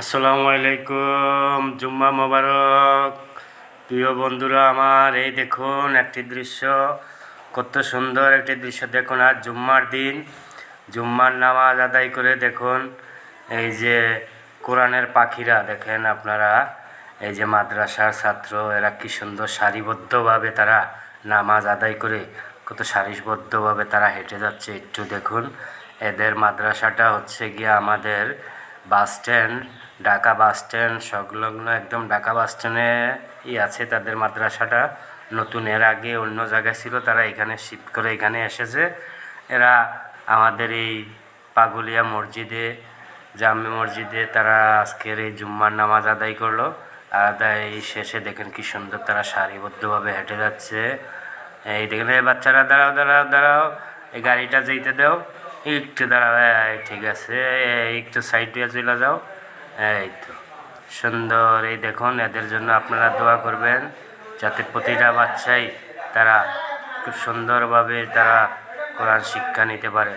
আসসালামু আলাইকুম, জুম্মা মোবারক। প্রিয় বন্ধুরা, আমার এই দেখুন একটি দৃশ্য। কত সুন্দর একটি দৃশ্য দেখুন আজ জুম্মার দিন। জুম্মার নামাজ আদায় করে দেখুন, এই যে কোরআনের পাখিরা, দেখেন আপনারা, এই যে মাদ্রাসার ছাত্র, এরা কি সুন্দর সারিবদ্ধভাবে তারা নামাজ আদায় করে, কত সারিবদ্ধভাবে তারা হেঁটে যাচ্ছে। একটু দেখুন, এদের মাদ্রাসাটা হচ্ছে গিয়ে আমাদের bus stand, Dhaka bus stand, সংলগ্ন একদম ঢাকা বাস স্ট্যান্ডে ই আছে তাদের মাদ্রাসাটা। নতুন এর আগে অন্য জায়গায় ছিল, তারা এখানে শিফট করে এখানে এসেছে। এরা আমাদের এই পাগুলিয়া মসজিদে, জামে মসজিদে তারা আজকের এই জুম্মার নামাজ আদায় করল। আদায় শেষে দেখেন কি সুন্দর তারা সারিবদ্ধভাবে হেঁটে যাচ্ছে। এই দেখেন এই বাচ্চারা, দাঁড়াও দাঁড়াও দাঁড়াও, এই গাড়িটা যেতে দাও। একটু দাঁড়াও ঠিক আছে একটু সাইড দিয়ে চলে যাও। এই তো, সুন্দর, এই দেখুন, এদের জন্য আপনারা দোয়া করবেন যাতে প্রতিটা বাচ্চাই তারা খুব সুন্দরভাবে তারা কোরআন শিক্ষা নিতে পারে।